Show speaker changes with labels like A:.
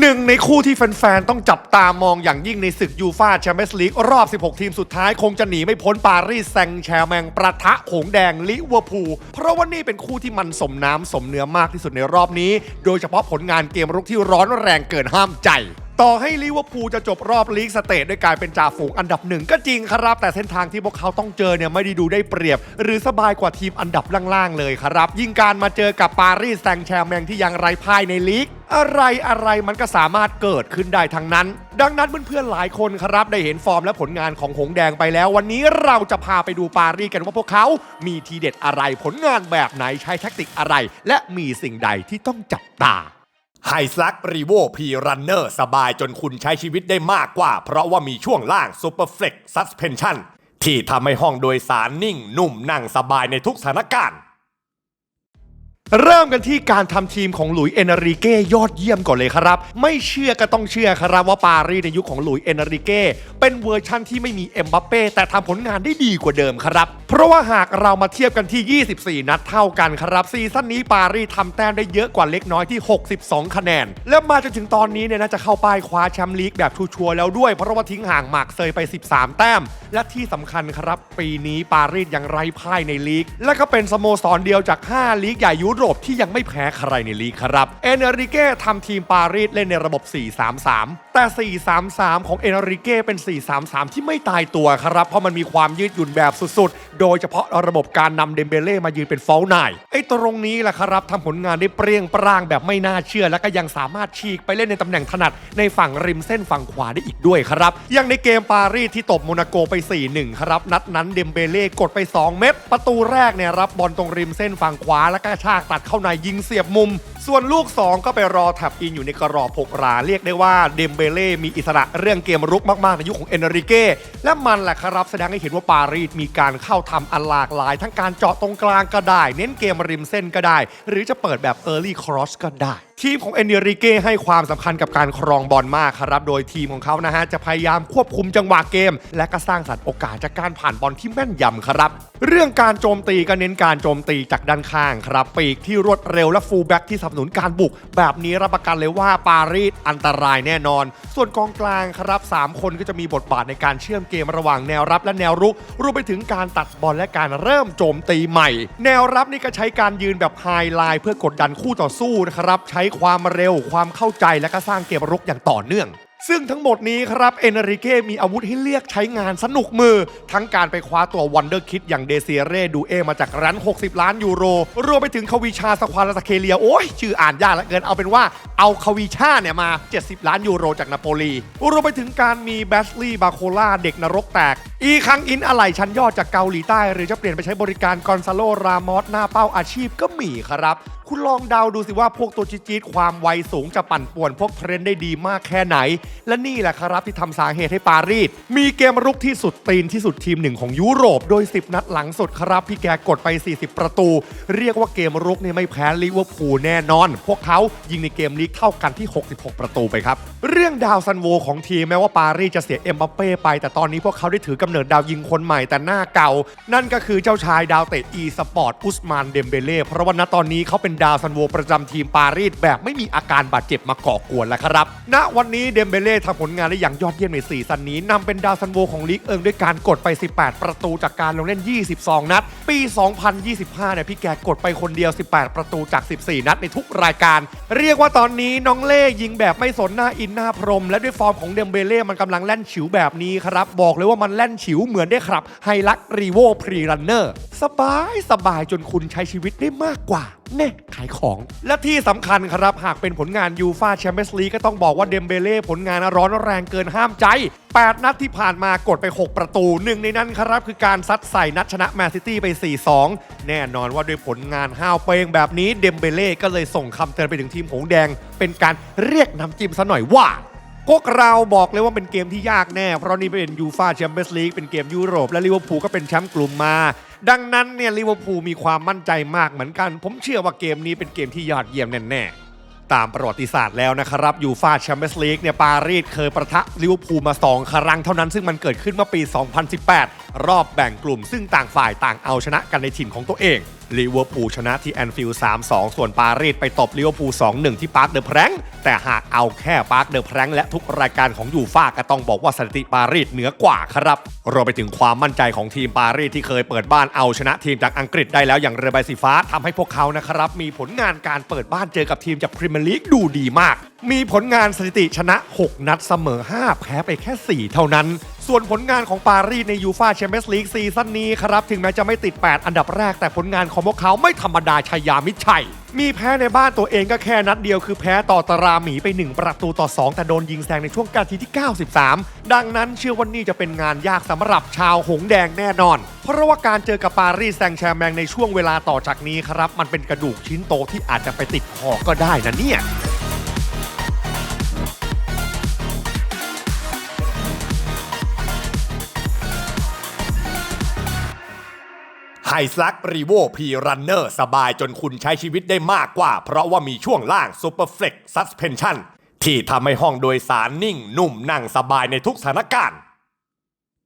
A: หนึ่งในคู่ที่แฟนๆ ต้องจับตามองอย่างยิ่งในศึกยูฟาแชมเปี้ยนส์ลีกรอบ 16 ทีมสุดท้ายคงจะหนีไม่พ้นปารีสแซงต์แชร์แมงประทะหงแดงลิเวอร์พูล เพราะว่านี่เป็นคู่ที่มันสมน้ำสมเนื้อมากที่สุดในรอบนี้ โดยเฉพาะผลงานเกมรุกที่ร้อนแรงเกินห้ามใจ ต่อให้ลิเวอร์พูลจะจบรอบลีกสเตทด้วยการเป็นจ่าฝูงอันดับหนึ่งก็จริงครับ แต่เส้นทางที่พวกเขาต้องเจอเนี่ยไม่ได้ดูได้เปรียบ หรือสบายกว่าทีมอันดับล่างๆเลยครับ ยิ่งการมาเจอกับปารีสแซงต์แชร์แมงที่ยังไร้พ่ายในลีกอะไรอะไรมันก็สามารถเกิดขึ้นได้ทั้งนั้น ดังนั้นเพื่อนๆหลายคนครับได้เห็นฟอร์มและผลงานของหงแดงไปแล้ว วันนี้เราจะพาไปดูปารีสกันว่าพวกเขา มีทีเด็ดอะไรผลงานแบบไหนใช้แท็กติกอะไร และมีสิ่งใดที่ต้องจับตา ไฮสลักรีโวพีรันเนอร์สบายจนคุณใช้ชีวิตได้มากกว่า เพราะว่ามีช่วงล่างซูเปอร์เฟล็กซัสเพนชั่นที่ทำให้ห้องโดยสารนิ่งนุ่มนั่งสบายในทุกสถานการณ์ เริ่มกันที่การทำทีมของหลุยส์เอนาริเก้ยอดเยี่ยมก่อนเลยครับ ไม่เชื่อก็ต้องเชื่อครับว่าปารีสในยุคของหลุยส์เอนาริเก้เป็นเวอร์ชั่นที่ไม่มีเอ็มบัปเป้แต่ทำผลงานได้ดีกว่าเดิมครับ เพราะว่าหากเรามาเทียบกันที่ 24 นัดเท่ากันครับซีซั่นนี้ปารีสทำแต้มได้เยอะกว่าเล็กน้อยที่ 62 คะแนน และมาจนถึงตอนนี้เนี่ยน่าจะเข้าป้ายคว้าแชมป์ลีกแบบชัวร์แล้วด้วย เพราะว่าทิ้งห่างหมากเซยไป 13 แต้ม และที่สำคัญครับ ปีนี้ปารีสยังไร้พ่ายในลีก และก็เป็นสโมสรเดียวจาก 5 ลีกใหญ่ยุโรรปที่ยังไม่แพ้ใครในลีกครับ เอเนริเก้ทำทีมปารีสเล่นในระบบ 4-3-3 แต่ 4-3-3 ของเอเนริเก้เป็น 4-3-3 ที่ไม่ตายตัวครับ เพราะมันมีความยืดหยุ่นแบบสุดๆ โดยเฉพาะระบบการนำเดมเบเล่มายืนเป็นฟอลไนายไอ้ตรงนี้แหละครับทำผลงานได้เปรี้ยงปร้างแบบไม่น่าเชื่อ และก็ยังสามารถฉีกไปเล่นในตำแหน่งถนัดในฝั่งริมเส้นฝั่งขวาได้อีกด้วยครับอย่างในเกมปารีสที่ตบโมนาโกไป 4-1 ครับ นัดนั้นเดมเบเล่กดไป 2 เม็ดประตูแรกเนี่ยรับบอลตรงริมเส้นฝั่งขวาแล้วก็กระชากตัดเข้าในยิงเสียบมุม ส่วนลูก 2 ก็ไปรอแท็บอินอยู่ในกรอบหกราเรียกได้ว่าเดมเบเล่มีอิสระเรื่องเกมรุกมาก ๆ ในยุคของเอนริเก้และมันแหละครับแสดงให้เห็นว่าปารีสมีการเข้าทำอันหลากหลาย ทั้งการเจาะตรงกลางก็ได้ เน้นเกมริมเส้นก็ได้ หรือจะเปิดแบบ Early Cross ก็ได้ทีมของเอนริเก้ให้ความสำคัญกับการครองบอลมากครับ โดยทีมของเขานะฮะ จะพยายามควบคุมจังหวะเกม และก็สร้างสรรค์โอกาสจากการผ่านบอลที่แม่นยำครับ เรื่องการโจมตีก็เน้นการโจมตีจากด้านข้างครับ ปีกที่รวดเร็วและฟูลแบ็กที่สบสนุนการบุก แบบนี้รับประกันเลยว่าปารีสอันตรายแน่นอน ส่วนกองกลางครับสามคนก็จะมีบทบาทในการเชื่อมเกมระหว่างแนวรับและแนวรุกรวมไปถึงการตัดบอลและการเริ่มโจมตีใหม่ แนวรับนี่ก็ใช้การยืนแบบไฮไลน์เพื่อกดดันคู่ต่อสู้นะครับ ใช้ความเร็วความเข้าใจและก็สร้างเกมรุกอย่างต่อเนื่อง ซึ่งทั้งหมดนี้ครับเอนริเก้มีอาวุธให้เลือกใช้งานสนุกมือ ทั้งการไปคว้าตัววันเดอร์คิดอย่างเดเซเร่ดูเอมาจากร้าน 60 ล้านยูโร รวมไปถึงคาวิชาสควาลาสเคเลีย โอ้ยชื่ออ่านยากเหลือเกินเอาเป็นว่าเอาคาวิชาเนี่ยมา 70 ล้านยูโรจากนาโปลีรวมไปถึงการมีแบสลีย์บาโคล่าเด็กนรกแตก อีคังอินอะไหล่ชั้นยอดจากเกาหลีใต้ หรือจะเปลี่ยนไปใช้บริการกอนซาโลรามอสหน้าเป้าอาชีพก็มีครับ คุณลองเดาดูสิว่าพวกตัวจี๊ดๆความไวสูงจะปั่นป่วนพวกเทรนด์ได้ดีมากแค่ไหน และนี่แหละครับที่ทำสาเหตุให้ปารีสมีเกมรุกที่สุดตีนที่สุดทีมหนึ่งของยุโรป โดย 10 นัดหลังสุดครับพี่แกกดไป 40 ประตู เรียกว่าเกมรุกเนี่ยไม่แพ้ลิเวอร์พูลแน่นอน พวกเขายิงในเกมลีกเท่ากันที่ 66 ประตูไปครับ เรื่องดาวซันโวของทีมแม้ว่าปารีสจะเสียเอ็มบัปเป้ไป แต่ตอนนี้พวกเขาได้ถือกำเนิดดาวยิงคนใหม่แต่หน้าเก่า นั่นก็คือเจ้าชายดาวเตะอีสปอร์ตอุสมานเดมเบเล่เพราะว่าณตอนนี้เขาเป็นดาวซันโวประจำทีมปารีสแบบไม่มีอาการบาดเจ็บมาก่อกวนแล้วครับ ณ วันนี้เดมเบเล่ทำผลงานได้อย่างยอดเยี่ยมในซีซั่นนี้นำเป็นดาวซันโวของลีกเอิงด้วยการกดไป 18 ประตูจากการลงเล่น 22 นัด ปี 2025 เนี่ยพี่แกกดไปคนเดียว 18 ประตูจาก 14 นัดในทุกรายการ เรียกว่าตอนนี้น้องเล่ยิงแบบไม่สนหน้าอินหน้าพรม และด้วยฟอร์มของเดมเบเล่มันกำลังแล่นฉิวแบบนี้ครับ บอกเลยว่ามันแล่นฉิวเหมือนได้ครับไฮลักรีโวพรีรันเนอร์สบายสบายจนคุณใช้ชีวิตได้มากกว่า เน่ขายของ และที่สำคัญครับ หากเป็นผลงานยูฟาแชมเปี้ยนส์ลีกก็ต้องบอกว่าเดมเบเล่ผลงานร้อนแรงเกินห้ามใจ 8 นัดที่ผ่านมากดไป 6 ประตูหนึ่งในนั้นครับ คือการซัดใส่นัดชนะแมนซิตี้ไป 4-2 แน่นอนว่าด้วยผลงานห้าวเปงแบบนี้เดมเบเล่ก็เลยส่งคำเตือนไปถึงทีมหงแดง เป็นการเรียกน้ำจิ้มซะหน่อยว่า พวกเราบอกเลยว่าเป็นเกมที่ยากแน่ เพราะนี่เป็นยูฟาแชมเปี้ยนส์ลีกเป็นเกมยุโรปและลิเวอร์พูลก็เป็นแชมป์กลุ่มมา ดังนั้นเนี่ยลิเวอร์พูลมีความมั่นใจมากเหมือนกัน ผมเชื่อว่าเกมนี้เป็นเกมที่ยอดเยี่ยมแน่ๆ ตามประวัติศาสตร์แล้วนะครับยูฟาแชมเปี้ยนส์ลีกเนี่ยปารีสเคยประทะลิเวอร์พูลมา 2 ครั้งเท่านั้นซึ่งมันเกิดขึ้นเมื่อปี 2018 รอบแบ่งกลุ่ม ซึ่งต่างฝ่ายต่างเอาชนะกันในถิ่นของตัวเองลิเวอร์พูลชนะที่แอนฟิลด์3-2 ส่วนปารีสไปตบลิเวอร์พูล2-1 ที่ปาร์คเดอะแพรงแต่หากเอาแค่ปาร์คเดอะแพรงและทุกรายการของยูฟ่าก็ต้องบอกว่าสถิติปารีสเหนือกว่าครับรวมไปถึงความมั่นใจของทีมปารีสที่เคยเปิดบ้านเอาชนะทีมจากอังกฤษได้แล้วอย่างเรือใบสีฟ้าทำให้พวกเขานะครับ มีผลงานการเปิดบ้านเจอกับทีมจากพรีเมียร์ลีกดูดีมาก มีผลงานสถิติชนะ 6 นัดเสมอ 5 แพ้ไปแค่ 4 เท่านั้น ส่วนผลงานของปารีสในยูฟาแชมเปี้ยนส์ลีกซีซั่นนี้ครับ ถึงแม้จะไม่ติด 8 อันดับแรกแต่ผลงานของพวกเขาไม่ธรรมดาชายามิชัย มีแพ้ในบ้านตัวเองก็แค่นัดเดียวคือแพ้ต่อตาราหมีไป 1 ประตูต่อ 2 แต่โดนยิงแซงในช่วงการทีที่ 93 ดังนั้นเชื่อว่านี่จะเป็นงานยากสำหรับชาวหงแดงแน่นอน เพราะว่าการเจอกับปารีสแซงแชร์แมงในช่วงเวลาต่อจากนี้ครับ มันเป็นกระดูกชิ้นโตที่อาจจะไปติดคอก็ได้นะเนี่ย ไฮสลักรีโวพีรันเนอร์สบายจนคุณใช้ชีวิตได้มากกว่า เพราะว่ามีช่วงล่างซูเปอร์เฟล็กซ์ซัสเพนชั่นที่ทำให้ห้องโดยสารนิ่งนุ่มนั่งสบายในทุกสถานการณ์